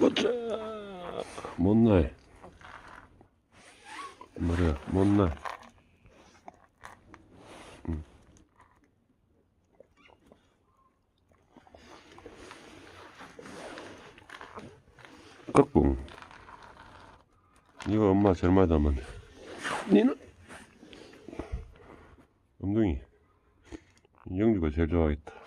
꽂자 못날 뭐야 못날 깍꿍. 이거 엄마 제일 많이 닮았네. 니는? 엉덩이. 영주가 제일 좋아하겠다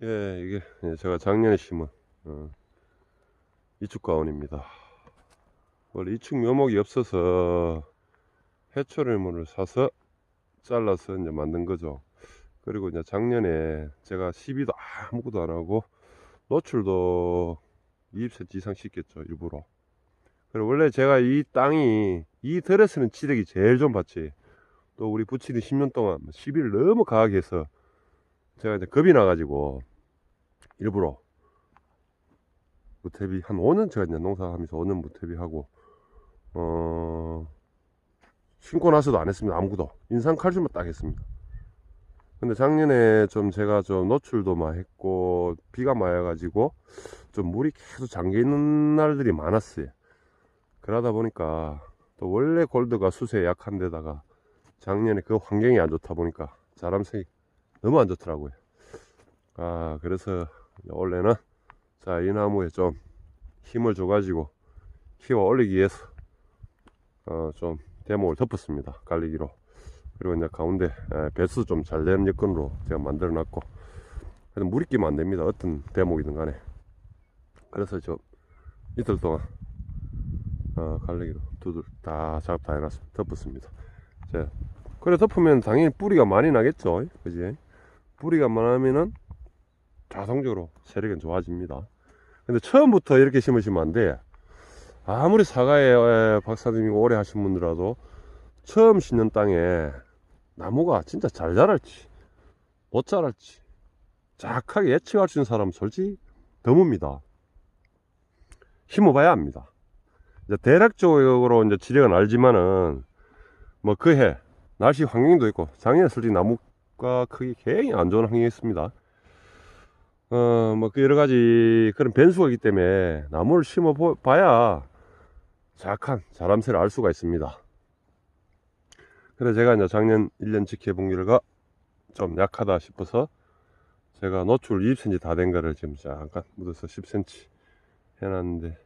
예, 이게 예, 제가 작년에 심은 어, 이축 가온입니다. 원래 이축 묘목이 없어서 해초를물을 사서 잘라서 이제 만든 거죠. 그리고 이제 작년에 제가 시비도 아무것도 안 하고 노출도 20cm 이상 씻겠죠, 일부러. 그리고 원래 제가 이 땅이 이 들에서는 지력이 제일 좀 받지. 또 우리 부친이 10년 동안 시비를 너무 강하게 해서 제가 이제 겁이 나가지고 일부러 무태비 한 5년 제가 이제 농사하면서 5년 무태비 하고 어 신고 나서도 안 했습니다. 아무것도. 인상 칼슘만 딱 했습니다. 근데 작년에 좀 제가 좀 노출도 많이 했고 비가 많이 와가지고 좀 물이 계속 잠겨 있는 날들이 많았어요. 그러다 보니까 또 원래 골드가 수세에 약한 데다가 작년에 그 환경이 안 좋다 보니까 자람색이 너무 안 좋더라고요. 아 그래서 원래는 자 이 나무에 좀 힘을 줘 가지고 키워 올리기 위해서 어, 좀 대목을 덮었습니다. 갈리기로. 그리고 이제 가운데 에, 배수 좀 잘 되는 여건으로 제가 만들어 놨고 하여튼 물이 끼면 안 됩니다. 어떤 대목이든 간에. 그래서 좀 이틀 동안 어, 갈리기로 두들 다 작업 다 해놨습니다 덮었습니다. 자, 그래 덮으면 당연히 뿌리가 많이 나겠죠. 그지 뿌리가 많으면은 자동적으로 세력은 좋아집니다. 근데 처음부터 이렇게 심으시면 안 돼. 아무리 사과에 에, 박사님이 오래 하신 분들라도 처음 심는 땅에 나무가 진짜 잘 자랄지 못 자랄지 정확하게 예측할 수 있는 사람은 솔직히 드뭅니다. 심어봐야 합니다. 이제 대략적으로 이제 지력은 알지만은 뭐 그 해 날씨 환경도 있고 작년에 솔직히 나무 가 크기 굉장히 안 좋은 환경이었습니다. 어, 뭐, 그 여러 가지 그런 변수가 있기 때문에 나무를 심어 보- 봐야 정확한 자람새를 알 수가 있습니다. 그래서 제가 이제 작년 1년 지켜본 결과 좀 약하다 싶어서 제가 노출 20cm 다 된 거를 지금 잠깐 묻어서 10cm 해놨는데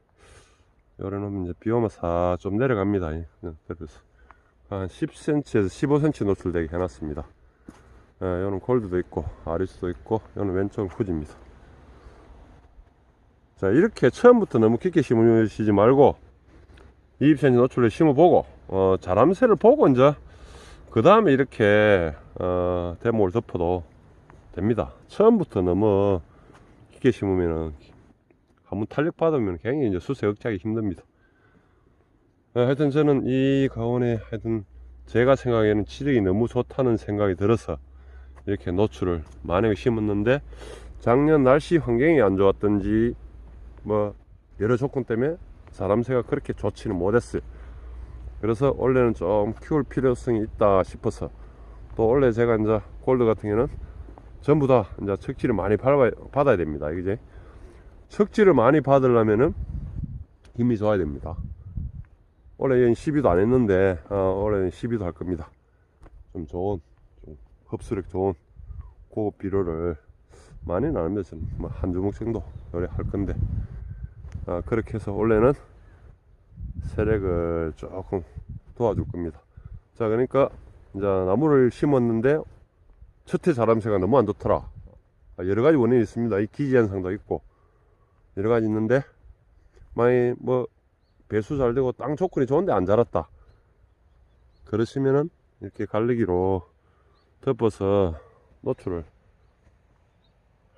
요래놓으면 이제 비 오면 사좀 내려갑니다. 그냥 그래서 한 10cm에서 15cm 노출되게 해놨습니다. 예, 요는 골드도 있고 아리스도 있고 요는 왼쪽은 후지입니다. 자 이렇게 처음부터 너무 깊게 심으시지 말고 20cm 노출을 심어보고 어, 자람새를 보고 이제 그 다음에 이렇게 어, 대목을 덮어도 됩니다. 처음부터 너무 깊게 심으면은 한번 탄력 받으면 굉장히 이제 수세 억제하기 힘듭니다. 어, 하여튼 저는 이 가온에 하여튼 제가 생각에는 치력이 너무 좋다는 생각이 들어서 이렇게 노출을 많이 심었는데 작년 날씨 환경이 안 좋았던지 뭐 여러 조건 때문에 사람새가 그렇게 좋지는 못했어요. 그래서 원래는 좀 키울 필요성이 있다 싶어서 또 원래 제가 이제 골드 같은 경우는 전부 다 이제 척지를 많이 받아야, 됩니다. 이제 척지를 많이 받으려면은 힘이 좋아야 됩니다. 원래 얘는 시비도 안 했는데 어, 올해는 시비도 할 겁니다. 좀 좋은 흡수력 좋은 고급 비료를 많이는 안 하면 뭐한 주먹 정도 요래 할 건데 아, 그렇게 해서 원래는 세력을 조금 도와줄 겁니다. 자 그러니까 이제 나무를 심었는데 첫해 자람새가 너무 안 좋더라. 아, 여러 가지 원인이 있습니다. 이 기지 현상도 있고 여러 가지 있는데 많이 뭐 배수 잘 되고 땅 조건이 좋은데 안 자랐다. 그러시면은 이렇게 갈리기로 덮어서 노출을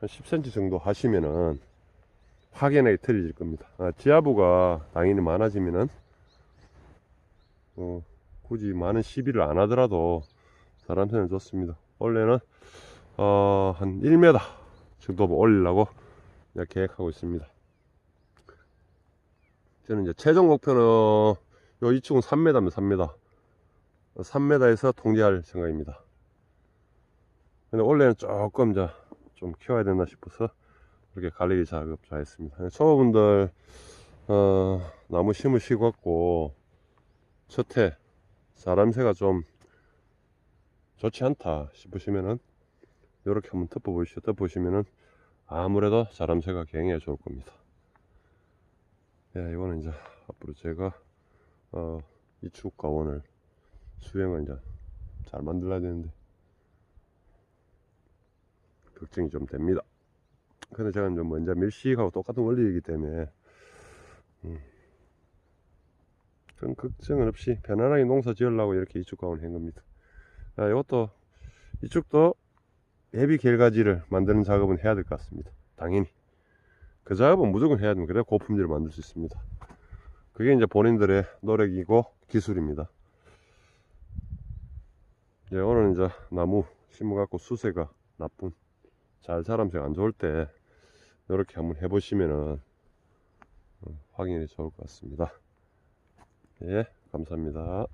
한 10cm 정도 하시면은 확연하게 틀려질 겁니다. 아, 지하부가 당연히 많아지면은 어, 굳이 많은 시비를 안 하더라도 자람새는 좋습니다. 원래는 어, 한 1m 정도 올리려고 계획하고 있습니다. 저는 이제 최종 목표는 요 이쪽은 3m면 3m. 3m에서 통제할 생각입니다. 근데 원래는 조금 이제 좀 키워야 된다 싶어서 이렇게 관리 작업 잘 했습니다. 초보분들 어, 나무 심으시고 갖고 첫해 사람새가 좀 좋지 않다 싶으시면은 이렇게 한번 덮어 보시죠. 덮어 보시면은 아무래도 자람새가 굉장히 좋을 겁니다. 예, 이거는 이제 앞으로 제가 어, 이축 가원을 수행을 이제 잘 만들어야 되는데 걱정이 좀 됩니다. 근데 제가 이제 먼저 밀식하고 똑같은 원리이기 때문에 음, 큰 걱정은 없이 편안하게 농사 지으려고 이렇게 이축 가원 한 겁니다. 아, 이것도 이쪽도 예비 결가지를 만드는 작업은 해야 될 것 같습니다. 당연히 그 작업은 무조건 해야 됩니다. 그래야 고품질을 만들 수 있습니다. 그게 이제 본인들의 노력이고 기술입니다. 예, 오늘 이제 나무 심어갖고 수세가 나쁜 잘 자람새가 안 좋을 때 이렇게 한번 해보시면은 어, 확인이 좋을 것 같습니다. 예, 감사합니다.